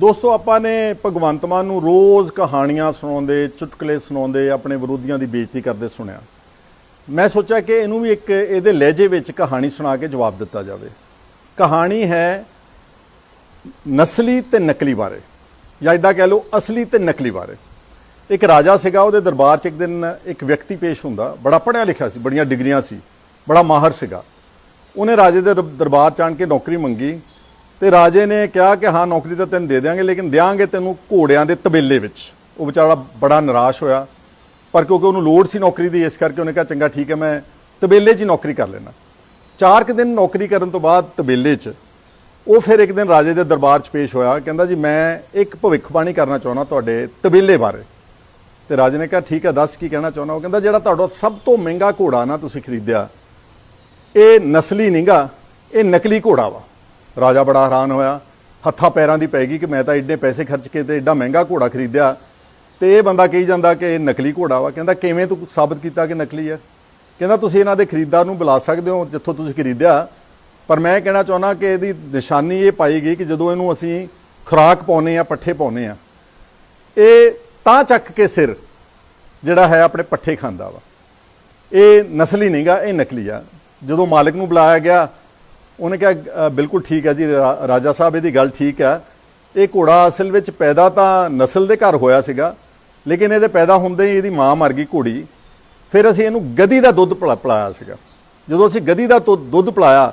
ਦੋਸਤੋ, ਆਪਾਂ ਨੇ ਭਗਵੰਤ ਮਾਨ ਨੂੰ ਰੋਜ਼ ਕਹਾਣੀਆਂ ਸੁਣਾਉਂਦੇ, ਚੁਟਕਲੇ ਸੁਣਾਉਂਦੇ, ਆਪਣੇ ਵਿਰੋਧੀਆਂ ਦੀ ਬੇਇੱਜ਼ਤੀ ਕਰਦੇ ਸੁਣਿਆ। ਮੈਂ ਸੋਚਿਆ ਕਿ ਇਹਨੂੰ ਵੀ ਇੱਕ ਇਹਦੇ ਲਹਿਜੇ ਵਿੱਚ ਕਹਾਣੀ ਸੁਣਾ ਕੇ ਜਵਾਬ ਦਿੱਤਾ ਜਾਵੇ। ਕਹਾਣੀ ਹੈ ਨਸਲੀ ਤੇ ਨਕਲੀ ਬਾਰੇ, ਜਾਂ ਇਦਾਂ ਕਹਿ ਲਓ, ਅਸਲੀ ਤੇ ਨਕਲੀ ਬਾਰੇ। ਇੱਕ ਰਾਜਾ ਸੀਗਾ, ਉਹਦੇ ਦਰਬਾਰ 'ਚ ਇੱਕ ਦਿਨ ਇੱਕ ਵਿਅਕਤੀ ਪੇਸ਼ ਹੁੰਦਾ। ਬੜਾ ਪੜ੍ਹਿਆ ਲਿਖਿਆ ਸੀ, ਬੜੀਆਂ ਡਿਗਰੀਆਂ ਸੀ, ਬੜਾ ਮਾਹਰ ਸੀਗਾ। ਉਹਨੇ ਰਾਜੇ ਦੇ ਦਰ- ਦਰਬਾਰ 'ਚ ਆਣ ਕੇ ਨੌਕਰੀ ਮੰਗੀ। ਤੇ ਰਾਜੇ ਨੇ ਕਿਹਾ ਕਿ ਹਾਂ, ਨੌਕਰੀ ਤਾਂ ਤੈਨੂੰ ਦੇ ਦਿਆਂਗੇ, ਲੇਕਿਨ ਦਿਆਂਗੇ ਤੈਨੂੰ ਘੋੜਿਆਂ ਦੇ ਤਬੇਲੇ ਵਿੱਚ। ਉਹ ਵਿਚਾਰਾ ਬੜਾ ਨਿਰਾਸ਼ ਹੋਇਆ। ਪਰ ਕਿਉਂਕਿ ਉਹਨੂੰ ਲੋੜ ਸੀ ਨੌਕਰੀ ਦੀ, ਇਸ ਕਰਕੇ ਉਹਨੇ ਕਿਹਾ, ਚੰਗਾ, ਠੀਕ ਹੈ, ਮੈਂ ਤਬੇਲੇ 'ਚ ਹੀ ਨੌਕਰੀ ਕਰ ਲੈਣਾ ਚਾਰ ਕੁ ਦਿਨ ਨੌਕਰੀ ਕਰਨ ਤੋਂ ਬਾਅਦ ਤਬੇਲੇ 'ਚ, ਉਹ ਫਿਰ ਇੱਕ ਦਿਨ ਰਾਜੇ ਦੇ ਦਰਬਾਰ 'ਚ ਪੇਸ਼ ਹੋਇਆ। ਕਹਿੰਦਾ, ਜੀ, ਮੈਂ ਇੱਕ ਭਵਿੱਖਬਾਣੀ ਕਰਨਾ ਚਾਹੁੰਦਾ ਤੁਹਾਡੇ ਤਬੇਲੇ ਬਾਰੇ। ਤੇ ਰਾਜੇ ਨੇ ਕਿਹਾ, ਠੀਕ ਹੈ, ਦੱਸ ਕੀ ਕਹਿਣਾ ਚਾਹੁੰਦਾ? ਉਹ ਕਹਿੰਦਾ, ਜਿਹੜਾ ਤੁਹਾਡਾ ਸਭ ਤੋਂ ਮਹਿੰਗਾ ਘੋੜਾ ਨਾ ਤੁਸੀਂ ਖਰੀਦਿਆ, ਇਹ ਨਸਲੀ ਨਹੀਂਗਾ ਇਹ ਨਕਲੀ ਘੋੜਾ ਵਾ। ਰਾਜਾ ਬੜਾ ਹੈਰਾਨ ਹੋਇਆ। ਹੱਥਾਂ ਪੈਰਾਂ ਦੀ ਪੈ ਗਈ ਕਿ ਮੈਂ ਤਾਂ ਐਡੇ ਪੈਸੇ ਖਰਚ ਕੇ ਤੇ ਐਡਾ ਮਹਿੰਗਾ ਘੋੜਾ ਖਰੀਦਿਆ। ਤੇ ਇਹ ਬੰਦਾ ਕਹੀ ਜਾਂਦਾ ਕਿ ਇਹ ਨਕਲੀ ਘੋੜਾ ਵਾ। ਕਹਿੰਦਾ, ਕਿਵੇਂ ਤੂੰ ਸਾਬਤ ਕੀਤਾ ਕਿ ਨਕਲੀ ਆ? ਕਹਿੰਦਾ, ਤੁਸੀਂ ਇਹਨਾਂ ਦੇ ਖਰੀਦਦਾਰ ਨੂੰ ਬੁਲਾ ਸਕਦੇ ਹੋ ਜਿੱਥੋਂ ਤੁਸੀਂ ਖਰੀਦਿਆ। ਪਰ ਮੈਂ ਕਹਿਣਾ ਚਾਹੁੰਦਾ ਕਿ ਇਹਦੀ ਨਿਸ਼ਾਨੀ ਇਹ ਪਾਈ ਗਈ ਕਿ ਜਦੋਂ ਇਹਨੂੰ ਅਸੀਂ ਖੁਰਾਕ ਪਾਉਨੇ ਆ ਪੱਠੇ ਪਾਉਨੇ ਆ ਇਹ ਤਾਂ ਚੱਕ ਕੇ ਸਿਰ ਜਿਹੜਾ ਹੈ ਆਪਣੇ ਪੱਠੇ ਖਾਂਦਾ ਵਾ। ਇਹ ਨਸਲੀ ਨਹੀਂਗਾ ਇਹ ਨਕਲੀ ਆ। ਜਦੋਂ ਮਾਲਕ ਨੂੰ ਬੁਲਾਇਆ ਗਿਆ ਉਹਨੇ ਕਿਹਾ ਬਿਲਕੁਲ ਠੀਕ ਹੈ ਜੀ ਰਾਜਾ ਸਾਹਿਬ, ਇਹਦੀ ਗੱਲ ਠੀਕ ਹੈ। ਇਹ ਘੋੜਾ ਅਸਲ ਵਿੱਚ ਪੈਦਾ ਤਾਂ ਨਸਲ ਦੇ ਘਰ ਹੋਇਆ ਸੀਗਾ, ਲੇਕਿਨ ਇਹਦੇ ਪੈਦਾ ਹੁੰਦੇ ਹੀ ਇਹਦੀ ਮਾਂ ਮਰ ਗਈ ਘੋੜੀ। ਫਿਰ ਅਸੀਂ ਇਹਨੂੰ ਗਧੀ ਦਾ ਦੁੱਧ ਪਿਲਾ- ਪਿਲਾਇਆ ਸੀਗਾ। ਜਦੋਂ ਅਸੀਂ ਗਧੀ ਦਾ ਦੁੱਧ- ਦੁੱਧ ਪਿਲਾਇਆ,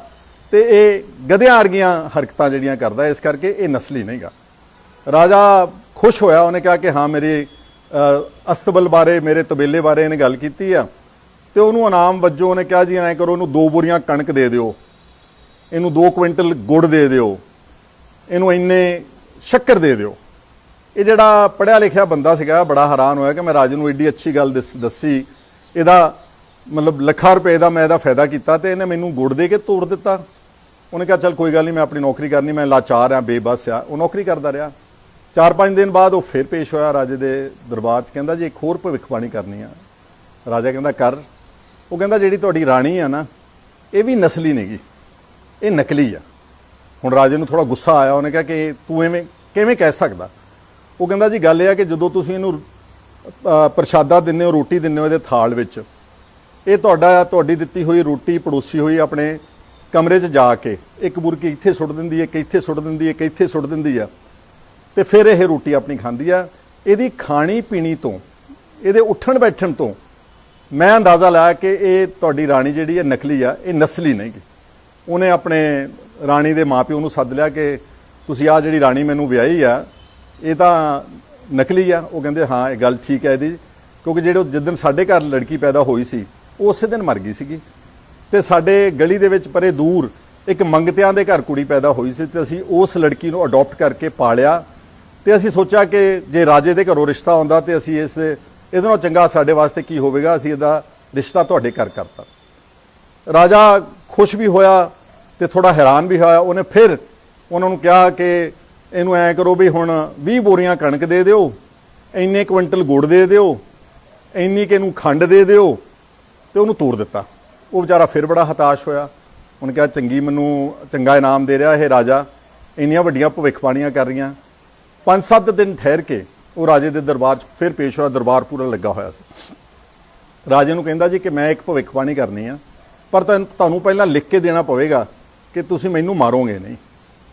ਤੇ ਇਹ ਗਧਿਆਂ ਵਰਗੀਆਂ ਹਰਕਤਾਂ ਜਿਹੜੀਆਂ ਕਰਦਾ, ਇਸ ਕਰਕੇ ਇਹ ਨਸਲੀ ਨਹੀਂਗਾ ਰਾਜਾ ਖੁਸ਼ ਹੋਇਆ, ਉਹਨੇ ਕਿਹਾ ਕਿ ਹਾਂ, ਮੇਰੇ ਅਸਤਬਲ ਬਾਰੇ, ਮੇਰੇ ਤਬੇਲੇ ਬਾਰੇ ਇਹਨੇ ਗੱਲ ਕੀਤੀ ਆ। ਤੇ ਉਹਨੂੰ ਇਨਾਮ ਵਜੋਂ ਉਹਨੇ ਕਿਹਾ ਜੀ, ਐਂ ਕਰੋ, ਉਹਨੂੰ ਦੋ ਬੋਰੀਆਂ ਕਣਕ ਦੇ ਦਿਓ। ਇਹਨੂੰ 2 ਕੁਇੰਟਲ ਗੁੜ ਦੇ ਦਿਓ, ਇਹਨੂੰ ਇੰਨੇ ਸ਼ੱਕਰ ਦੇ ਦਿਓ। ਇਹ ਜਿਹੜਾ ਪੜਿਆ ਲਿਖਿਆ ਬੰਦਾ ਸੀਗਾ, ਬੜਾ ਹੈਰਾਨ ਹੋਇਆ ਕਿ ਮੈਂ ਰਾਜੇ ਨੂੰ ਏਡੀ ਅੱਛੀ ਗੱਲ ਦੱਸ- ਦੱਸੀ। ਇਹਦਾ ਮਤਲਬ ਲੱਖਾਂ ਰੁਪਏ ਦਾ ਮੈਂ ਇਹਦਾ ਫਾਇਦਾ ਕੀਤਾ ਤੇ ਇਹਨੇ ਮੈਨੂੰ ਗੁੜ ਦੇ ਕੇ ਤੋੜ ਦਿੱਤਾ। ਉਹਨੇ ਕਿਹਾ, ਚੱਲ ਕੋਈ ਗੱਲ ਨਹੀਂ ਮੈਂ ਆਪਣੀ ਨੌਕਰੀ ਕਰਨੀ, ਮੈਂ ਲਾਚਾਰ ਆ, ਬੇਬਸ ਆ। ਉਹ ਨੌਕਰੀ ਕਰਦਾ ਰਿਹਾ। ਚਾਰ ਪੰਜ ਦਿਨ ਬਾਅਦ ਉਹ ਫਿਰ ਪੇਸ਼ ਹੋਇਆ ਰਾਜੇ ਦੇ ਦਰਬਾਰ 'ਚ। ਕਹਿੰਦਾ, ਜੀ ਇੱਕ ਹੋਰ ਭਵਿੱਖਬਾਣੀ ਕਰਨੀ ਆ। ਰਾਜਾ ਕਹਿੰਦਾ, ਕਰ। ਉਹ ਕਹਿੰਦਾ, ਜਿਹੜੀ ਤੁਹਾਡੀ ਰਾਣੀ ਆ ਨਾ, ਇਹ ਵੀ ਨਸਲੀ ਨੇਗੀ। ਇਹ ਨਕਲੀ ਆ। ਹੁਣ ਰਾਜੇ ਨੂੰ ਥੋੜਾ ਗੁੱਸਾ ਆਇਆ, ਉਹਨੇ ਕਿਹਾ ਕਿ ਤੂੰ ਐਵੇਂ ਕਿਵੇਂ ਕਹਿ ਸਕਦਾ? ਉਹ ਕਹਿੰਦਾ, ਜੀ, ਗੱਲ ਇਹ ਆ ਕਿ ਜਦੋਂ ਤੁਸੀਂ ਇਹਨੂੰ ਪ੍ਰਸ਼ਾਦਾ ਦਿੰਦੇ ਹੋ, ਰੋਟੀ ਦਿੰਦੇ ਹੋ ਇਹਦੇ ਥਾਲ ਵਿੱਚ, ਇਹ ਤੁਹਾਡਾ, ਤੁਹਾਡੀ ਦਿੱਤੀ ਹੋਈ ਰੋਟੀ ਪੜੋਸੀ ਹੋਈ ਆਪਣੇ ਕਮਰੇ 'ਚ ਜਾ ਕੇ, ਇੱਕ ਬੁਰਕੀ ਇੱਥੇ ਸੁੱਟ ਦਿੰਦੀ ਹੈ ਕਿ ਇੱਥੇ ਸੁੱਟ ਦਿੰਦੀ ਹੈ ਕਿ ਇੱਥੇ ਸੁੱਟ ਦਿੰਦੀ ਆ ਤੇ ਫਿਰ ਇਹ ਰੋਟੀ ਆਪਣੀ ਖਾਂਦੀ ਆ ਇਹਦੀ ਖਾਣੀ ਪੀਣੀ ਤੋਂ, ਇਹਦੇ ਉੱਠਣ ਬੈਠਣ ਤੋਂ ਮੈਂ ਅੰਦਾਜ਼ਾ ਲਾਇਆ ਕਿ ਇਹ ਤੁਹਾਡੀ ਰਾਣੀ ਜਿਹੜੀ ਹੈ ਨਕਲੀ ਆ, ਇਹ ਨਸਲੀ ਨਹੀਂ ਗੀ। ਉਹਨੇ ਆਪਣੇ ਰਾਣੀ ਦੇ ਮਾਪਿਓ ਨੂੰ ਸੱਦ ਲਿਆ ਕਿ ਤੁਸੀਂ ਆ ਜਿਹੜੀ ਰਾਣੀ ਮੈਨੂੰ ਵਿਆਹੀ ਆ, ਇਹ ਤਾਂ ਨਕਲੀ ਆ। ਉਹ ਕਹਿੰਦੇ, ਹਾਂ, ਇਹ ਗੱਲ ਠੀਕ ਹੈ ਇਹਦੀ। ਕਿਉਂਕਿ ਜਿਹੜੇ ਜਿੱਦਣ ਸਾਡੇ ਘਰ ਲੜਕੀ ਪੈਦਾ ਹੋਈ ਸੀ, ਉਹ ਉਸੇ ਦਿਨ ਮਰ ਗਈ ਸੀਗੀ। ਤੇ ਸਾਡੇ ਗਲੀ ਦੇ ਵਿੱਚ ਪਰੇ ਦੂਰ ਇੱਕ ਮੰਗਤਿਆਂ ਦੇ ਘਰ ਕੁੜੀ ਪੈਦਾ ਹੋਈ ਸੀ ਤੇ ਅਸੀਂ ਉਸ ਲੜਕੀ ਨੂੰ ਅਡਾਪਟ ਕਰਕੇ ਪਾਲਿਆ। ਤੇ ਅਸੀਂ ਸੋਚਿਆ ਕਿ ਜੇ ਰਾਜੇ ਦੇ ਘਰੋਂ ਰਿਸ਼ਤਾ ਆਉਂਦਾ ਤੇ ਅਸੀਂ ਇਸ ਇਹਦੇ ਨਾਲੋਂ ਚੰਗਾ ਸਾਡੇ ਵਾਸਤੇ ਕੀ ਹੋਵੇਗਾ? ਅਸੀਂ ਇਹਦਾ ਰਿਸ਼ਤਾ ਤੁਹਾਡੇ ਘਰ ਕਰਤਾ। ਰਾਜਾ ਖੁਸ਼ ਵੀ ਹੋਇਆ। ਤੇ ਥੋੜਾ ਹੈਰਾਨ ਵੀ ਹੋਇਆ। ਉਹਨੇ ਫਿਰ ਉਹਨਾਂ ਨੂੰ ਕਿਹਾ ਕਿ ਇਹਨੂੰ ਐ ਕਰੋ ਵੀ ਹੁਣ 20 ਬੋਰੀਆਂ ਕਣਕ ਦੇ ਦਿਓ, ਇੰਨੇ ਕੁਇੰਟਲ ਗੁੜ ਦੇ ਦਿਓ, ਇੰਨੀ ਕਿ ਇਹਨੂੰ ਖੰਡ ਦੇ ਦਿਓ ਤੇ ਉਹਨੂੰ ਤੋੜ ਦਿੱਤਾ। ਉਹ ਵਿਚਾਰਾ ਫਿਰ ਬੜਾ ਹਤਾਸ਼ ਹੋਇਆ। ਉਹਨੇ ਕਿਹਾ, ਚੰਗੀ ਮੈਨੂੰ, ਚੰਗਾ ਇਨਾਮ ਦੇ ਰਿਹਾ ਇਹ ਰਾਜਾ। ਇੰਨੀਆਂ ਵੱਡੀਆਂ ਭਵਿੱਖਬਾਣੀਆਂ ਕਰ ਰਹੀਆਂ। ਪੰਜ ਸੱਤ ਦਿਨ ਠਹਿਰ ਕੇ ਉਹ ਰਾਜੇ ਦੇ ਦਰਬਾਰ 'ਚ ਫਿਰ ਪੇਸ਼ ਹੋਇਆ। ਦਰਬਾਰ ਪੂਰਾ ਲੱਗਾ ਹੋਇਆ ਸੀ। ਰਾਜੇ ਨੂੰ ਕਹਿੰਦਾ ਜੀ ਕਿ ਮੈਂ ਇੱਕ ਭਵਿੱਖਬਾਣੀ ਕਰਨੀ ਆ, ਪਰ ਤੁਹਾਨੂੰ ਤੁਹਾਨੂੰ ਪਹਿਲਾਂ ਲਿਖ ਕੇ ਦੇਣਾ ਪਵੇਗਾ ਕਿ ਤੁਸੀਂ ਮੈਨੂੰ ਮਾਰੋਗੇ ਨਹੀਂ।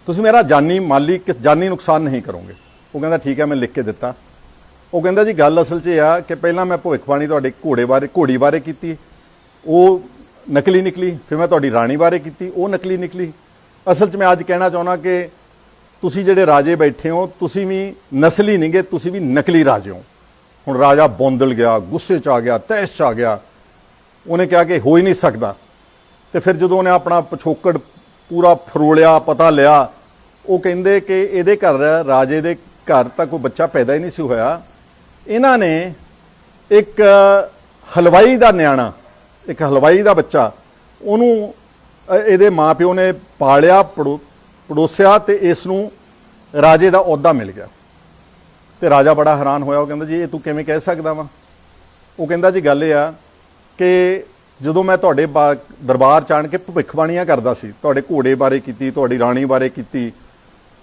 ਤੁਸੀਂ ਮੇਰਾ ਜਾਨੀ ਮਾਲੀ ਕਿਸ ਜਾਨੀ ਨੁਕਸਾਨ ਨਹੀਂ ਕਰੋਗੇ। ਉਹ ਕਹਿੰਦਾ, ਠੀਕ ਹੈ, ਮੈਂ ਲਿਖ ਕੇ ਦਿੱਤਾ। ਉਹ ਕਹਿੰਦਾ, ਜੀ, ਗੱਲ ਅਸਲ 'ਚ ਇਹ ਆ ਕਿ ਪਹਿਲਾਂ ਮੈਂ ਭਵਿੱਖਬਾਣੀ ਤੁਹਾਡੇ ਘੋੜੇ ਬਾਰੇ, ਘੋੜੀ ਬਾਰੇ ਕੀਤੀ। ਉਹ ਨਕਲੀ ਨਿਕਲੀ, ਫਿਰ ਮੈਂ ਤੁਹਾਡੀ ਰਾਣੀ ਬਾਰੇ ਕੀਤੀ। ਉਹ ਨਕਲੀ ਨਿਕਲੀ। ਅਸਲ 'ਚ ਮੈਂ ਅੱਜ ਕਹਿਣਾ ਚਾਹੁੰਦਾ ਕਿ ਤੁਸੀਂ ਜਿਹੜੇ ਰਾਜੇ ਬੈਠੇ ਹੋ, ਤੁਸੀਂ ਵੀ ਨਸਲੀ ਨਹੀਂਗੇ ਤੁਸੀਂ ਵੀ ਨਕਲੀ ਰਾਜੇ ਹੋ। ਹੁਣ ਰਾਜਾ ਬੌਂਦਲ ਗਿਆ, ਗੁੱਸੇ 'ਚ ਆ ਗਿਆ ਤੈਸ਼ 'ਚ ਆ ਗਿਆ। ਉਹਨੇ ਕਿਹਾ ਕਿ ਹੋ ਹੀ ਨਹੀਂ ਸਕਦਾ। ਤੇ ਫਿਰ ਜਦੋਂ ਉਹਨੇ ਆਪਣਾ ਪਿਛੋਕੜ ਪੂਰਾ ਫਰੋਲਿਆ ਪਤਾ ਲਿਆ। ਉਹ ਕਹਿੰਦੇ ਕਿ ਇਹਦੇ ਘਰ ਰਾਜੇ ਦੇ ਘਰ ਤਾਂ ਕੋਈ ਬੱਚਾ ਪੈਦਾ ਹੀ ਨਹੀਂ ਸੀ ਹੋਇਆ। ਇਹਨਾਂ ਨੇ ਇੱਕ ਹਲਵਾਈ ਦਾ ਨਿਆਣਾ ਇੱਕ ਹਲਵਾਈ ਦਾ ਬੱਚਾ ਉਹਨੂੰ ਅ, ਇਹਦੇ ਮਾਪਿਓ ਨੇ ਪਾਲਿਆ ਪੜੋ- ਪੜੋਸਿਆ ਤੇ ਇਸ ਨੂੰ ਰਾਜੇ ਦਾ ਅਹੁਦਾ ਮਿਲ ਗਿਆ। ਤੇ ਰਾਜਾ ਬੜਾ ਹੈਰਾਨ ਹੋਇਆ। ਉਹ ਕਹਿੰਦਾ ਜੀ ਇਹ ਤੂੰ ਕਿਵੇਂ ਕਹਿ ਸਕਦਾ ਵਾ? ਉਹ ਕਹਿੰਦਾ ਜੀ ਗੱਲ ਇਹ ਆ ਕਿ ਜਦੋਂ ਮੈਂ ਤੁਹਾਡੇ ਬਾ- ਦਰਬਾਰ ਚ ਆਣ ਕੇ ਭਵਿੱਖਬਾਣੀਆਂ ਕਰਦਾ ਸੀ, ਤੁਹਾਡੇ ਘੋੜੇ ਬਾਰੇ ਕੀਤੀ, ਤੁਹਾਡੀ ਰਾਣੀ ਬਾਰੇ ਕੀਤੀ,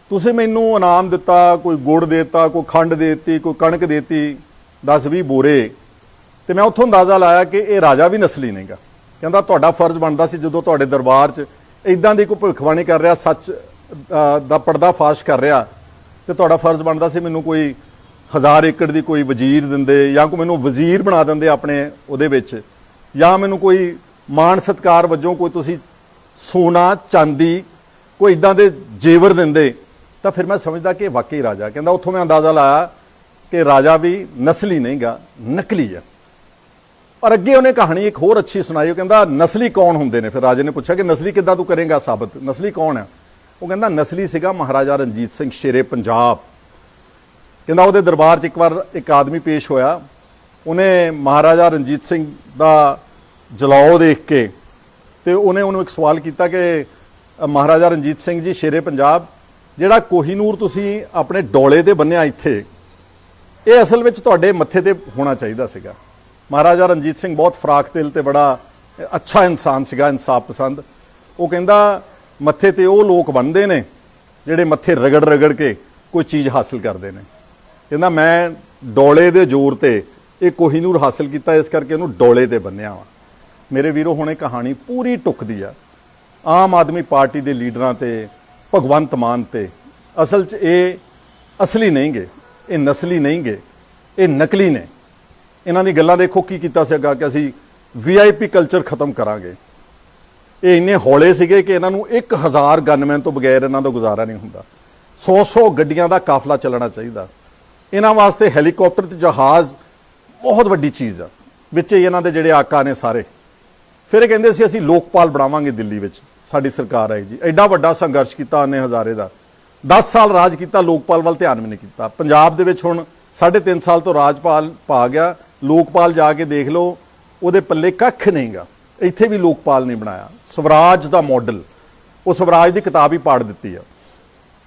ਤੁਸੀਂ ਮੈਨੂੰ ਇਨਾਮ ਦਿੱਤਾ, ਕੋਈ ਗੁੜ ਦਿੱਤਾ, ਕੋਈ ਖੰਡ ਦਿੱਤੀ, ਕੋਈ ਕਣਕ ਦਿੱਤੀ 10 20 ਬੋਰੇ, ਤੇ ਮੈਂ ਉੱਥੋਂ ਅੰਦਾਜ਼ਾ ਲਾਇਆ ਕਿ ਇਹ ਰਾਜਾ ਵੀ ਨਸਲੀ ਨਹੀਂਗਾ। ਕਹਿੰਦਾ ਤੁਹਾਡਾ ਫਰਜ਼ ਬਣਦਾ ਸੀ ਜਦੋਂ ਤੁਹਾਡੇ ਦਰਬਾਰ 'ਚ ਇਦਾਂ ਦੀ ਕੋਈ ਭਵਿੱਖਬਾਣੀ ਕਰ ਰਿਹਾ, ਸੱਚ ਦਾ ਪਰਦਾ ਫਾਸ਼ ਕਰ ਰਿਹਾ, ਤੇ ਤੁਹਾਡਾ ਫਰਜ਼ ਬਣਦਾ ਸੀ ਮੈਨੂੰ ਕੋਈ ਹਜ਼ਾਰ ਏਕੜ ਦੀ ਕੋਈ ਵਜ਼ੀਰ ਦਿੰਦੇ ਜਾਂ ਕੋਈ ਮੈਨੂੰ ਵਜ਼ੀਰ ਬਣਾ ਦਿੰਦੇ ਆਪਣੇ ਉਹਦੇ ਵਿੱਚ। ਜਾਂ ਮੈਨੂੰ ਕੋਈ ਮਾਣ ਸਤਕਾਰ ਵਜੋਂ ਕੋਈ ਤੁਸੀਂ ਸੋਨਾ, ਚਾਂਦੀ, ਕੋਈ ਇਦਾਂ ਦੇ ਜੇਵਰ ਦਿੰਦੇ, ਤਾਂ ਫਿਰ ਮੈਂ ਸਮਝਦਾ ਕਿ ਵਾਕਈ ਰਾਜਾ। ਕਹਿੰਦਾ ਉੱਥੋਂ ਮੈਂ ਅੰਦਾਜ਼ਾ ਲਾਇਆ ਕਿ ਰਾਜਾ ਵੀ ਨਸਲੀ ਨਹੀਂਗਾ, ਨਕਲੀ ਆ। ਔਰ ਅੱਗੇ ਉਹਨੇ ਕਹਾਣੀ ਇੱਕ ਹੋਰ ਅੱਛੀ ਸੁਣਾਈ, ਉਹ ਕਹਿੰਦਾ ਨਸਲੀ ਕੌਣ ਹੁੰਦੇ ਨੇ? ਫਿਰ ਰਾਜੇ ਨੇ ਪੁੱਛਿਆ ਕਿ ਨਸਲੀ ਕਿੱਦਾਂ ਤੂੰ ਕਰੇਗਾ ਸਾਬਤ? ਨਸਲੀ ਕੌਣ ਆ? ਉਹ ਕਹਿੰਦਾ ਨਸਲੀ ਸੀਗਾ ਮਹਾਰਾਜਾ ਰਣਜੀਤ ਸਿੰਘ, ਸ਼ੇਰੇ, ਪੰਜਾਬ। ਕਹਿੰਦਾ ਉਹਦੇ ਦਰਬਾਰ 'ਚ ਇੱਕ ਵਾਰ ਇੱਕ ਆਦਮੀ ਪੇਸ਼ ਹੋਇਆ। ਉਹਨੇ ਮਹਾਰਾਜਾ ਰਣਜੀਤ ਸਿੰਘ ਦਾ ਜਲਾਓ ਦੇਖ ਕੇ ਤੇ ਉਹਨੇ ਉਹਨੂੰ ਇੱਕ ਸਵਾਲ ਕੀਤਾ ਕਿ ਮਹਾਰਾਜਾ ਰਣਜੀਤ ਸਿੰਘ ਜੀ, ਸ਼ੇਰੇ ਪੰਜਾਬ, ਜਿਹੜਾ ਕੋਹੀਨੂਰ ਤੁਸੀਂ ਆਪਣੇ ਡੋਲੇ ਤੇ ਬੰਨਿਆ ਇੱਥੇ, ਇਹ ਅਸਲ ਵਿੱਚ ਤੁਹਾਡੇ ਮੱਥੇ ਤੇ ਹੋਣਾ ਚਾਹੀਦਾ ਸੀਗਾ। ਮਹਾਰਾਜਾ ਰਣਜੀਤ ਸਿੰਘ ਬਹੁਤ ਫਰਾਕ ਦਿਲ ਤੇ ਬੜਾ ਅੱਛਾ ਇਨਸਾਨ ਸੀਗਾ, ਇਨਸਾਫ ਪਸੰਦ। ਉਹ ਕਹਿੰਦਾ, ਮੱਥੇ ਤੇ ਉਹ ਲੋਕ ਬੰਨਦੇ ਨੇ, ਜਿਹੜੇ ਮੱਥੇ ਰਗੜ ਰਗੜ ਕੇ ਕੋਈ ਚੀਜ਼ ਹਾਸਲ ਕਰਦੇ ਨੇ। ਕਹਿੰਦਾ, ਮੈਂ ਡੋਲੇ ਦੇ ਜ਼ੋਰ ਤੇ ਇਹ ਕੋਹੀਨੂਰ ਹਾਸਲ ਕੀਤਾ, ਇਸ ਕਰਕੇ ਉਹਨੂੰ ਡੋਲੇ ਤੇ ਬੰਨਿਆ ਵਾ। ਮੇਰੇ ਵੀਰੋ, ਹੁਣੇ ਕਹਾਣੀ ਪੂਰੀ ਟੁੱਕਦੀ ਆ। ਆਮ ਆਦਮੀ ਪਾਰਟੀ ਦੇ ਲੀਡਰਾਂ ਤੇ, ਭਗਵੰਤ ਮਾਨ ਤੇ, ਅਸਲ 'ਚ ਇਹ ਅਸਲੀ ਨਹੀਂਗੇ ਇਹ ਨਸਲੀ ਨਹੀਂਗੇ ਇਹ ਨਕਲੀ ਨੇ। ਇਹਨਾਂ ਦੀ ਗੱਲਾਂ ਦੇਖੋ ਕੀ ਕੀਤਾ ਸੀਗਾ ਕਿ ਅਸੀਂ ਵੀਆਈਪੀ ਕਲਚਰ ਖਤਮ ਕਰਾਂਗੇ। ਇਹ ਇੰਨੇ ਹੌਲੇ ਸੀਗੇ ਕਿ ਇਹਨਾਂ ਨੂੰ 1000 ਗਨਮੈਨ ਤੋਂ ਬਗੈਰ ਇਹਨਾਂ ਦਾ ਗੁਜ਼ਾਰਾ ਨਹੀਂ ਹੁੰਦਾ। 100-100 ਗੱਡੀਆਂ ਦਾ ਕਾਫਲਾ ਚੱਲਣਾ ਚਾਹੀਦਾ। ਇਹਨਾਂ ਵਾਸਤੇ ਹੈਲੀਕਾਪਟਰ ਤੇ ਜਹਾਜ਼ ਬਹੁਤ ਵੱਡੀ ਚੀਜ਼ ਆ। ਵਿੱਚ ਹੀ ਇਹਨਾਂ ਦੇ ਜਿਹੜੇ ਆਕਾ ਨੇ ਸਾਰੇ। ਫਿਰ ਇਹ ਕਹਿੰਦੇ ਸੀ, ਅਸੀਂ ਲੋਕਪਾਲ ਬਣਾਵਾਂਗੇ ਦਿੱਲੀ ਵਿੱਚ। ਸਾਡੀ ਸਰਕਾਰ ਆਈ ਜੀ। ਐਡਾ ਵੱਡਾ ਸੰਘਰਸ਼ ਕੀਤਾ ਉਹਨੇ ਹਜ਼ਾਰੇ ਦਾ। 10 ਸਾਲ ਰਾਜ ਕੀਤਾ, ਲੋਕਪਾਲ ਵੱਲ ਧਿਆਨ ਵੀ ਨਹੀਂ ਕੀਤਾ। ਪੰਜਾਬ ਦੇ ਵਿੱਚ ਹੁਣ 3.5 ਸਾਲ ਤੋਂ ਰਾਜਪਾਲ ਪਾ ਗਿਆ। ਲੋਕਪਾਲ ਜਾ ਕੇ ਦੇਖ ਲਓ, ਉਹਦੇ ਪੱਲੇ ਕੱਖ ਨਹੀਂਗਾ। ਇੱਥੇ ਵੀ ਲੋਕਪਾਲ ਨਹੀਂ ਬਣਾਇਆ। ਸਵਰਾਜ ਦਾ ਮਾਡਲ ਉਹ ਸਵਰਾਜ ਦੀ ਕਿਤਾਬ ਹੀ ਪਾੜ ਦਿੱਤੀ ਆ।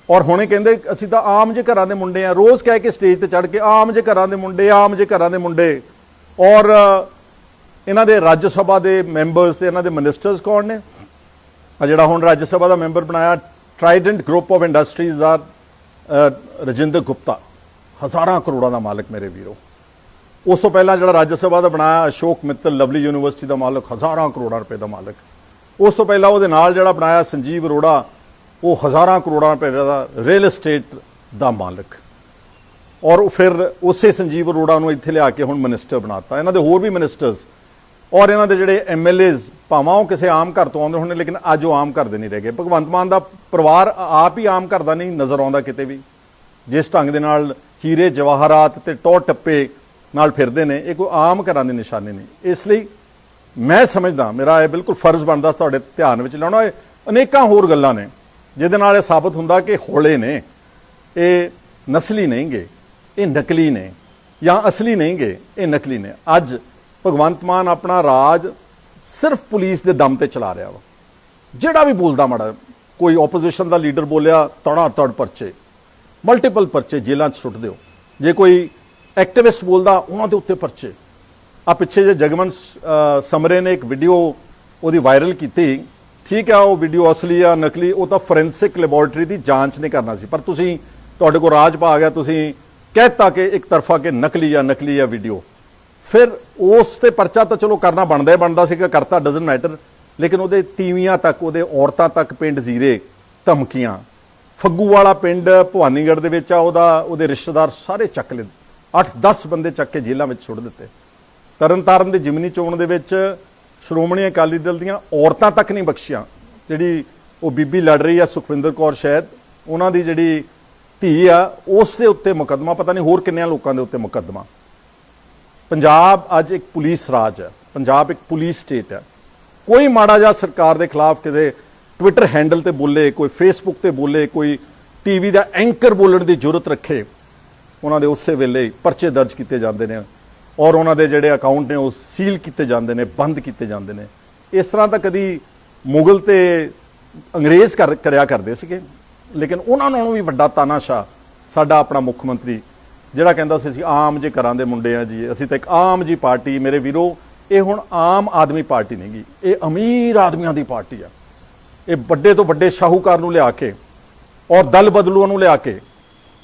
ਔਰ ਹੁਣੇ ਕਹਿੰਦੇ ਅਸੀਂ ਤਾਂ ਆਮ ਜੇ ਘਰਾਂ ਦੇ ਮੁੰਡੇ ਆ, ਰੋਜ਼ ਕਹਿ ਕੇ ਸਟੇਜ ਤੇ ਚੜ ਕੇ ਆਮ ਜੇ ਘਰਾਂ ਦੇ ਮੁੰਡੇ, ਆਮ ਜੇ ਘਰਾਂ ਦੇ ਮੁੰਡੇ। ਔਰ ਇਹਨਾਂ ਦੇ ਰਾਜ ਸਭਾ ਦੇ ਮੈਂਬਰਸ ਤੇ ਇਹਨਾਂ ਦੇ ਮਿਨਿਸਟਰਸ ਕੌਣ ਨੇ? ਆ ਜਿਹੜਾ ਹੁਣ ਰਾਜ ਸਭਾ ਦਾ ਮੈਂਬਰ ਬਣਾਇਆ ਟ੍ਰਾਈਡੈਂਟ ਗਰੁੱਪ ਆਫ ਇੰਡਸਟਰੀਜ਼ ਦਾ ਰਜਿੰਦਰ ਗੁਪਤਾ। ਹਜ਼ਾਰਾਂ ਕਰੋੜਾਂ ਦਾ ਮਾਲਕ ਮੇਰੇ ਵੀਰੋ। ਉਸ ਤੋਂ ਪਹਿਲਾਂ ਜਿਹੜਾ ਰਾਜ ਸਭਾ ਦਾ ਬਣਾਇਆ, ਅਸ਼ੋਕ ਮਿੱਤਲ ਲਵਲੀ ਯੂਨੀਵਰਸਿਟੀ ਦਾ ਮਾਲਕ, ਹਜ਼ਾਰਾਂ ਕਰੋੜਾਂ ਰੁਪਏ ਦਾ ਮਾਲਕ। ਉਸ ਤੋਂ ਪਹਿਲਾਂ ਉਹਦੇ ਨਾਲ ਜਿਹੜਾ ਬਣਾਇਆ, ਸੰਜੀਵ ਅਰੋੜਾ ਉਹ ਹਜ਼ਾਰਾਂ ਕਰੋੜਾਂ ਰੁਪਏ ਦਾ ਰੀਅਲ ਏਸਟੇਟ ਦਾ ਮਾਲਕ। ਔਰ ਉਹ ਫਿਰ ਉਸੇ ਸੰਜੀਵ ਅਰੋੜਾ ਨੂੰ ਇੱਥੇ ਲਿਆ ਕੇ ਹੁਣ ਮਿਨਿਸਟਰ ਬਣਾਤਾ। ਇਹਨਾਂ ਦੇ ਹੋਰ ਵੀ ਮਿਨਿਸਟਰਸ ਔਰ ਇਹਨਾਂ ਦੇ ਜਿਹੜੇ ਐਮਐਲਏਜ਼ ਭਾਵਾਂ ਉਹ ਕਿਸੇ ਆਮ ਘਰ ਤੋਂ ਆਉਂਦੇ ਹੋਣੇ, ਲੇਕਿਨ ਅੱਜ ਉਹ ਆਮ ਘਰ ਦੇ ਨਹੀਂ ਰਹਿ ਗਏ। ਭਗਵੰਤ ਮਾਨ ਦਾ ਪਰਿਵਾਰ ਆਪ ਹੀ ਆਮ ਘਰ ਦਾ ਨਹੀਂ ਨਜ਼ਰ ਆਉਂਦਾ ਕਿਤੇ ਵੀ। ਜਿਸ ਢੰਗ ਦੇ ਨਾਲ ਹੀਰੇ, ਜਵਾਹਰਾਤ ਤੇ ਟੌਰ ਟੱਪੇ ਨਾਲ ਫਿਰਦੇ ਨੇ, ਇਹ ਕੋਈ ਆਮ ਘਰਾਂ ਦੀ ਨਿਸ਼ਾਨੀ ਨਹੀਂ। ਇਸ ਲਈ ਮੈਂ ਸਮਝਦਾ, ਮੇਰਾ ਇਹ ਬਿਲਕੁਲ ਫਰਜ਼ ਬਣਦਾ, ਤੁਹਾਡੇ ਧਿਆਨ ਵਿੱਚ ਲਿਆਉਣਾ ਇਹ ਅਨੇਕਾਂ ਹੋਰ ਗੱਲਾਂ ਨੇ। ਜਿਹਦੇ ਨਾਲ ਇਹ ਸਾਬਤ ਹੁੰਦਾ ਕਿ ਹੌਲੇ ਨੇ, ਇਹ ਨਸਲੀ ਨਹੀਂਗੇ ਇਹ ਨਕਲੀ ਨੇ, ਜਾਂ ਅਸਲੀ ਨਹੀਂਗੇ ਇਹ ਨਕਲੀ ਨੇ। ਅੱਜ ਭਗਵੰਤ ਮਾਨ ਆਪਣਾ ਰਾਜ ਸਿਰਫ ਪੁਲਿਸ ਦੇ ਦਮ ਤੇ ਚਲਾ ਰਿਹਾ ਵਾ। ਜਿਹੜਾ ਵੀ ਬੋਲਦਾ ਮਾੜਾ, ਕੋਈ ਆਪੋਜੀਸ਼ਨ ਦਾ ਲੀਡਰ ਬੋਲਿਆ ਤੜਾ ਤੜ ਪਰਚੇ ਮਲਟੀਪਲ ਪਰਚੇ ਜੇਲ੍ਹਾਂ 'ਚ ਸੁੱਟ ਦਿਓ ਜੇ ਕੋਈ ਐਕਟਿਵਿਸਟ ਬੋਲਦਾ, ਉਹਨਾਂ ਦੇ ਉੱਤੇ ਪਰਚੇ। ਆ ਪਿੱਛੇ ਜੇ ਜਗਮਨ ਸਮਰੇ ਨੇ ਇੱਕ ਵੀਡੀਓ ਉਹਦੀ ਵਾਇਰਲ ਕੀਤੀ। ਠੀਕ ਆ ਉਹ ਵੀਡੀਓ ਅਸਲੀ ਆ, ਨਕਲੀ, ਉਹ ਤਾਂ ਫੋਰੈਂਸਿਕ ਲੈਬੋਰੇਟਰੀ ਦੀ ਜਾਂਚ ਨਹੀਂ ਕਰਨਾ ਸੀ। ਪਰ ਤੁਸੀਂ, ਤੁਹਾਡੇ ਕੋਲ ਰਾਜ ਪਾ ਗਿਆ, ਤੁਸੀਂ ਕਹਿਤਾ ਕਿ ਇੱਕ ਤਰਫਾ ਕਿ ਨਕਲੀ ਆ ਨਕਲੀ ਆ ਵੀਡੀਓ ਫਿਰ ਉਸ ਤੇ ਪਰਚਾ ਤਾਂ ਚਲੋ ਕਰਨਾ ਬਣਦਾ ਹੀ ਬਣਦਾ ਸੀਗਾ, ਕਰਤਾ ਡਸਨਟ ਮੈਟਰ ਲੇਕਿਨ ਉਹਦੇ ਤੀਵੀਆਂ ਤੱਕ, ਉਹਦੇ ਔਰਤਾਂ ਤੱਕ ਪਿੰਡ ਜ਼ੀਰੇ ਧਮਕੀਆਂ। ਫੱਗੂ ਵਾਲਾ ਪਿੰਡ ਭਵਾਨੀਗੜ੍ਹ ਦੇ ਵਿੱਚ ਆ, ਉਹਦਾ, ਉਹਦੇ ਰਿਸ਼ਤੇਦਾਰ ਸਾਰੇ ਚੱਕ ਲਏ 8-10 ਬੰਦੇ ਚੱਕ ਕੇ ਜੇਲ੍ਹਾਂ ਵਿੱਚ ਸੁੱਟ ਦਿੱਤੇ। ਤਰਨਤਾਰਨ ਦੇ ਜਿਮਨੀ ਚੋਣ ਦੇ ਵਿੱਚ ਸ਼੍ਰੋਮਣੀ ਅਕਾਲੀ ਦਲ ਦੀਆਂ ਔਰਤਾਂ ਤੱਕ ਨਹੀਂ ਬਖਸ਼ੀਆਂ। ਜਿਹੜੀ ਉਹ ਬੀਬੀ ਲੜ ਰਹੀ ਆ ਸੁਖਵਿੰਦਰ ਕੌਰ ਸ਼ਾਇਦ ਉਹਨਾਂ ਦੀ ਜਿਹੜੀ ਧੀ ਆ, ਉਸ ਦੇ ਉੱਤੇ ਮੁਕੱਦਮਾ, ਪਤਾ ਨਹੀਂ ਹੋਰ ਕਿੰਨਿਆਂ ਲੋਕਾਂ ਦੇ ਉੱਤੇ ਮੁਕੱਦਮਾ। ਪੰਜਾਬ ਅੱਜ ਇੱਕ ਪੁਲਿਸ ਰਾਜ ਹੈ ਪੰਜਾਬ ਇੱਕ ਪੁਲਿਸ ਸਟੇਟ ਹੈ ਕੋਈ ਮਾੜਾ ਜਿਹਾ ਸਰਕਾਰ ਦੇ ਖਿਲਾਫ ਕਿਤੇ ਟਵਿੱਟਰ ਹੈਂਡਲ ਤੇ ਬੋਲੇ, ਕੋਈ ਫੇਸਬੁੱਕ ਤੇ ਬੋਲੇ, ਕੋਈ ਟੀਵੀ ਦਾ ਐਂਕਰ ਬੋਲਣ ਦੀ ਜ਼ਰੂਰਤ ਰੱਖੇ, ਉਹਨਾਂ ਦੇ ਉਸੇ ਵੇਲੇ ਪਰਚੇ ਦਰਜ ਕੀਤੇ ਜਾਂਦੇ ਨੇ। ਔਰ ਉਹਨਾਂ ਦੇ ਜਿਹੜੇ ਅਕਾਊਂਟ ਨੇ ਉਹ ਸੀਲ ਕੀਤੇ ਜਾਂਦੇ ਨੇ, ਬੰਦ ਕੀਤੇ ਜਾਂਦੇ ਨੇ। ਇਸ ਤਰ੍ਹਾਂ ਤਾਂ ਕਦੀ ਮੁਗਲ ਤੇ ਅੰਗਰੇਜ਼ ਕਰ, ਕਰਿਆ ਕਰਦੇ ਸੀਗੇ। ਲੇਕਿਨ ਉਹਨਾਂ ਨਾਲੋਂ ਵੀ ਵੱਡਾ ਤਾਨਾਸ਼ਾ ਸਾਡਾ ਆਪਣਾ ਮੁੱਖ ਮੰਤਰੀ ਜਿਹੜਾ ਕਹਿੰਦਾ ਸੀ ਅਸੀਂ ਆਮ ਜੇ ਘਰਾਂ ਦੇ ਮੁੰਡੇ ਆ ਜੀ, ਅਸੀਂ ਤਾਂ ਇੱਕ ਆਮ ਜੀ ਪਾਰਟੀ, ਮੇਰੇ ਵੀਰੋ, ਇਹ ਹੁਣ ਆਮ ਆਦਮੀ ਪਾਰਟੀ ਨਹੀਂ ਗੀ ਇਹ ਅਮੀਰ ਆਦਮੀਆਂ ਦੀ ਪਾਰਟੀ ਆ। ਇਹ ਵੱਡੇ ਤੋਂ ਵੱਡੇ ਸ਼ਾਹੂਕਾਰ ਨੂੰ ਲਿਆ ਕੇ ਔਰ ਦਲ ਬਦਲੂਆਂ ਨੂੰ ਲਿਆ ਕੇ,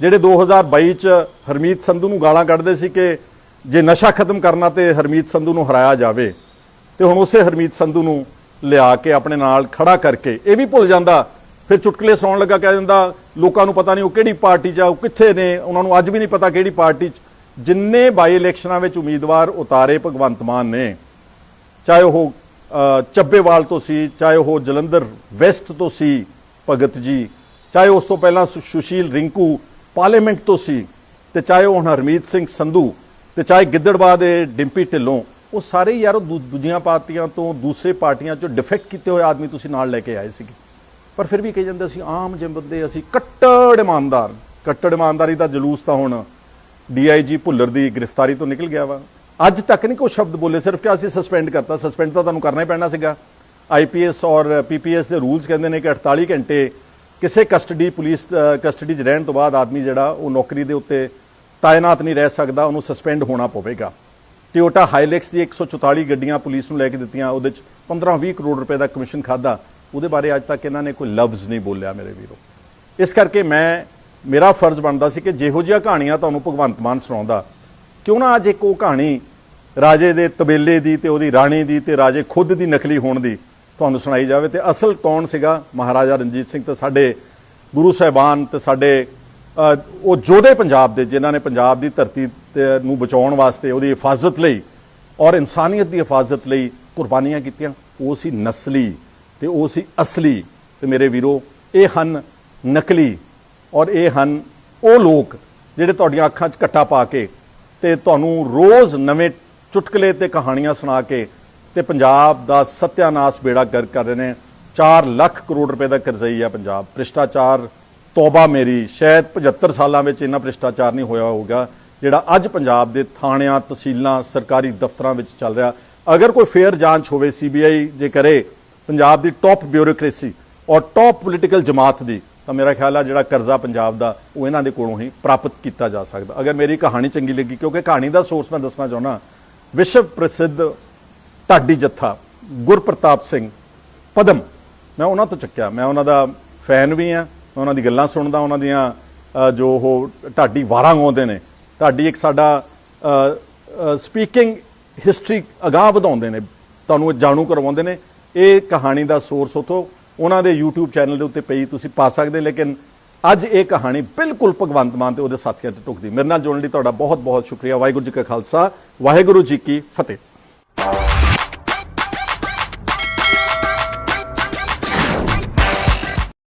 ਜਿਹੜੇ 2022 ਚ ਹਰਮੀਤ ਸੰਧੂ ਨੂੰ ਗਾਲਾਂ ਕੱਢਦੇ ਸੀ ਕਿ ਜੇ ਨਸ਼ਾ ਖਤਮ ਕਰਨਾ ਤੇ ਹਰਮੀਤ ਸੰਧੂ ਨੂੰ ਹਰਾਇਆ ਜਾਵੇ, ਤੇ ਹੁਣ ਉਸੇ ਹਰਮੀਤ ਸੰਧੂ ਨੂੰ ਲਿਆ ਕੇ ਆਪਣੇ ਨਾਲ ਖੜਾ ਕਰਕੇ ਇਹ ਵੀ ਭੁੱਲ ਜਾਂਦਾ। ਫਿਰ ਚੁਟਕਲੇ ਸੁਣਾਉਣ ਲੱਗਾ, ਕਹਿ ਦਿੰਦਾ, ਲੋਕਾਂ ਨੂੰ ਪਤਾ ਨਹੀਂ ਉਹ ਕਿਹੜੀ ਪਾਰਟੀ 'ਚ ਆ, ਉਹ ਕਿੱਥੇ ਨੇ, ਉਹਨਾਂ ਨੂੰ ਅੱਜ ਵੀ ਨਹੀਂ ਪਤਾ ਕਿਹੜੀ ਪਾਰਟੀ 'ਚ। ਜਿੰਨੇ ਬਾਈ ਇਲੈਕਸ਼ਨਾਂ ਵਿੱਚ ਉਮੀਦਵਾਰ ਉਤਾਰੇ ਭਗਵੰਤ ਮਾਨ ਨੇ, ਚਾਹੇ ਉਹ ਚੱਬੇਵਾਲ ਤੋਂ ਸੀ, ਚਾਹੇ ਉਹ ਜਲੰਧਰ ਵੈਸਟ ਤੋਂ ਸੀ ਭਗਤ ਜੀ, ਚਾਹੇ ਉਸ ਤੋਂ ਪਹਿਲਾਂ ਸੁ- ਸੁਸ਼ੀਲ ਰਿੰਕੂ ਪਾਰਲੀਮੈਂਟ ਤੋਂ ਸੀ, ਤੇ ਚਾਹੇ ਉਹ ਹੁਣ ਹਰਮੀਤ ਸਿੰਘ ਸੰਧੂ ਤੇ ਚਾਹੇ ਗਿੱਦੜਵਾ ਦੇ ਡਿੰਪੀ ਢਿੱਲੋਂ, ਉਹ ਸਾਰੇ ਯਾਰ ਉਹ ਦੂ- ਦੂਜੀਆਂ ਪਾਰਟੀਆਂ ਤੋਂ ਦੂਸਰੇ ਪਾਰਟੀਆਂ ਚੋਂ ਡਿਫੈਕਟ ਕੀਤੇ ਹੋਏ ਆਦਮੀ ਤੁਸੀਂ ਨਾਲ ਲੈ ਕੇ ਆਏ ਸੀਗੇ। ਪਰ ਫਿਰ ਵੀ ਕਹੀ ਜਾਂਦੇ ਅਸੀਂ ਆਮ ਜਿਹੇ ਬੰਦੇ, ਅਸੀਂ ਕੱਟੜ ਇਮਾਨਦਾਰ। ਕੱਟੜ ਇਮਾਨਦਾਰੀ ਦਾ ਜਲੂਸ ਤਾਂ ਹੁਣ ਡੀਆਈਜੀ ਭੁੱਲਰ ਦੀ ਗ੍ਰਿਫਤਾਰੀ ਤੋਂ ਨਿਕਲ ਗਿਆ ਵਾ। ਅੱਜ ਤੱਕ ਨਹੀਂ ਕੋਈ ਸ਼ਬਦ ਬੋਲੇ, ਸਿਰਫ ਕਿ ਅਸੀਂ ਸਸਪੈਂਡ ਕਰਤਾ। ਸਸਪੈਂਡ ਤਾਂ ਤੁਹਾਨੂੰ ਕਰਨਾ ਹੀ ਪੈਣਾ ਸੀਗਾ। ਆਈਪੀਐਸ ਔਰ ਪੀਪੀਐਸ ਦੇ ਰੂਲਸ ਕਹਿੰਦੇ ਨੇ ਕਿ 48 ਘੰਟੇ ਕਿਸੇ ਕਸਟਡੀ ਪੁਲਿਸ ਕਸਟਡੀ 'ਚ ਰਹਿਣ ਤੋਂ ਬਾਅਦ ਆਦਮੀ ਜਿਹੜਾ, ਉਹ ਨੌਕਰੀ ਦੇ ਉੱਤੇ ਤਾਇਨਾਤ ਨਹੀਂ ਰਹਿ ਸਕਦਾ, ਉਹਨੂੰ ਸਸਪੈਂਡ ਹੋਣਾ ਪਵੇਗਾ। ਟਿਓਟਾ ਹਾਈਲੈਕਸ ਦੀ 144 ਗੱਡੀਆਂ ਪੁਲਿਸ ਨੂੰ ਲੈ ਕੇ ਦਿੱਤੀਆਂ, ਉਹਦੇ 'ਚ 15-20 ਕਰੋੜ ਰੁਪਏ ਦਾ ਕਮਿਸ਼ਨ ਖਾਦਾ ਉਹਦੇ ਬਾਰੇ ਅੱਜ ਤੱਕ ਇਹਨਾਂ ਨੇ ਕੋਈ ਲਫ਼ਜ਼ ਨਹੀਂ ਬੋਲਿਆ ਮੇਰੇ ਵੀਰੋ। ਇਸ ਕਰਕੇ ਮੈਂ, ਮੇਰਾ ਫਰਜ਼ ਬਣਦਾ ਸੀ ਕਿ ਜਿਹੋ ਜਿਹੀਆਂ ਕਹਾਣੀਆਂ ਤੁਹਾਨੂੰ ਭਗਵੰਤ ਮਾਨ ਸੁਣਾਉਂਦਾ, ਕਿਉਂ ਨਾ ਅੱਜ ਇੱਕ ਉਹ ਕਹਾਣੀ ਰਾਜੇ ਦੇ ਤਬੇਲੇ ਦੀ ਤੇ ਉਹਦੀ ਰਾਣੀ ਦੀ ਤੇ ਰਾਜੇ ਖੁਦ ਦੀ ਨਕਲੀ ਹੋਣ ਦੀ ਤੁਹਾਨੂੰ ਸੁਣਾਈ ਜਾਵੇ। ਤੇ ਅਸਲ ਕੌਣ ਸੀਗਾ? ਮਹਾਰਾਜਾ ਰਣਜੀਤ ਸਿੰਘ ਤੇ ਸਾਡੇ ਗੁਰੂ ਸਾਹਿਬਾਨ ਤੇ ਸਾਡੇ ਉਹ ਜੋਧੇ ਪੰਜਾਬ ਦੇ, ਜਿਨ੍ਹਾਂ ਨੇ ਪੰਜਾਬ ਦੀ ਧਰਤੀ ਨੂੰ ਬਚਾਉਣ ਵਾਸਤੇ ਉਹਦੀ ਹਿਫਾਜ਼ਤ ਲਈ ਔਰ ਇਨਸਾਨੀਅਤ ਦੀ ਹਿਫਾਜ਼ਤ ਲਈ ਕੁਰਬਾਨੀਆਂ ਕੀਤੀਆਂ, ਉਹ ਸੀ ਨਸਲੀ ਤੇ ਉਹ ਸੀ ਅਸਲੀ। ਤੇ ਮੇਰੇ ਵੀਰੋ, ਇਹ ਹਨ ਨਕਲੀ ਔਰ ਇਹ ਹਨ ਉਹ ਲੋਕ ਜਿਹੜੇ ਤੁਹਾਡੀਆਂ ਅੱਖਾਂ 'ਚ ਘੱਟਾ ਪਾ ਕੇ ਤੇ ਤੁਹਾਨੂੰ ਰੋਜ਼ ਨਵੇਂ ਚੁਟਕਲੇ ਤੇ ਕਹਾਣੀਆਂ ਸੁਣਾ ਕੇ ਤੇ ਪੰਜਾਬ ਦਾ ਸਤਿਆਨਾਸ਼ ਬੇੜਾ ਗਰ ਕਰ ਰਹੇ ਨੇ। 4 ਲੱਖ ਕਰੋੜ ਰੁਪਏ ਦਾ ਕਰਜ਼ਈ ਹੈ ਪੰਜਾਬ। ਭ੍ਰਿਸ਼ਟਾਚਾਰ ਤੋਬਾ ਮੇਰੀ। ਸ਼ਾਇਦ 75 ਸਾਲਾਂ ਵਿੱਚ ਇੰਨਾ ਭ੍ਰਿਸ਼ਟਾਚਾਰ ਨਹੀਂ ਹੋਇਆ ਹੋਊਗਾ, ਜਿਹੜਾ ਅੱਜ ਪੰਜਾਬ ਦੇ ਥਾਣਿਆਂ, ਤਹਿਸੀਲਾਂ, ਸਰਕਾਰੀ ਦਫ਼ਤਰਾਂ ਵਿੱਚ ਚੱਲ ਰਿਹਾ। ਅਗਰ ਕੋਈ ਫੇਅਰ ਜਾਂਚ ਹੋਵੇ ਸੀਬੀਆਈ ਜੇ ਕਰੇ, ਪੰਜਾਬ ਦੀ ਟੌਪ ਬਿਊਰੋਕ੍ਰੇਸੀ ਔਰ ਟੌਪ ਪੋਲੀਟੀਕਲ ਜਮਾਤ ਦੀ, ਤਾਂ ਮੇਰਾ ਖਿਆਲ ਆ ਜਿਹੜਾ ਕਰਜ਼ਾ ਪੰਜਾਬ ਦਾ, ਉਹ ਇਹਨਾਂ ਦੇ ਕੋਲੋਂ ਹੀ ਪ੍ਰਾਪਤ ਕੀਤਾ ਜਾ ਸਕਦਾ। ਅਗਰ ਮੇਰੀ ਕਹਾਣੀ ਚੰਗੀ ਲੱਗੀ, ਕਿਉਂਕਿ ਕਹਾਣੀ ਦਾ ਸੋਰਸ ਮੈਂ ਦੱਸਣਾ ਚਾਹੁੰਦਾ, ਵਿਸ਼ਵ ਪ੍ਰਸਿੱਧ ਢਾਡੀ ਜੱਥਾ ਗੁਰਪ੍ਰਤਾਪ ਸਿੰਘ ਪਦਮ। ਮੈਂ ਉਹਨਾਂ ਤੋਂ ਚੱਕਿਆ। ਮੈਂ ਉਹਨਾਂ ਦਾ ਫੈਨ ਵੀ ਆ ਮੈਂ ਉਹਨਾਂ ਦੀ ਗੱਲਾਂ ਸੁਣਦਾ, ਉਹਨਾਂ ਦੀਆਂ ਜੋ ਉਹ ਢਾਡੀ ਵਾਰਾਂ ਗਾਉਂਦੇ ਨੇ, ਢਾਡੀ ਇੱਕ ਸਾਡਾ ਸਪੀਕਿੰਗ ਹਿਸਟਰੀ ਅਗਾਹ ਵਧਾਉਂਦੇ ਨੇ, ਤੁਹਾਨੂੰ ਇਹ ਜਾਣੂ ਕਰਵਾਉਂਦੇ ਨੇ। ਇਹ ਕਹਾਣੀ ਦਾ ਸੋਰਸ ਉਥੋਂ, ਉਹਨਾਂ ਦੇ YouTube ਚੈਨਲ ਦੇ ਉੱਤੇ ਪਈ, ਤੁਸੀਂ ਪਾ ਸਕਦੇ ਲੇਕਿਨ ਅੱਜ ਇਹ ਕਹਾਣੀ ਬਿਲਕੁਲ ਭਗਵੰਤ ਮਾਨ ਤੇ ਉਹਦੇ ਸਾਥੀਆਂ ਤੇ ਟੁਕਦੀ ਮੇਰੇ ਨਾਲ ਜੁੜਨ ਲਈ ਤੁਹਾਡਾ ਬਹੁਤ ਬਹੁਤ ਸ਼ੁਕਰੀਆ। ਵਾਹਿਗੁਰੂ ਜੀ ਕਾ ਖਾਲਸਾ, ਵਾਹਿਗੁਰੂ ਜੀ ਕੀ ਫਤਿਹ।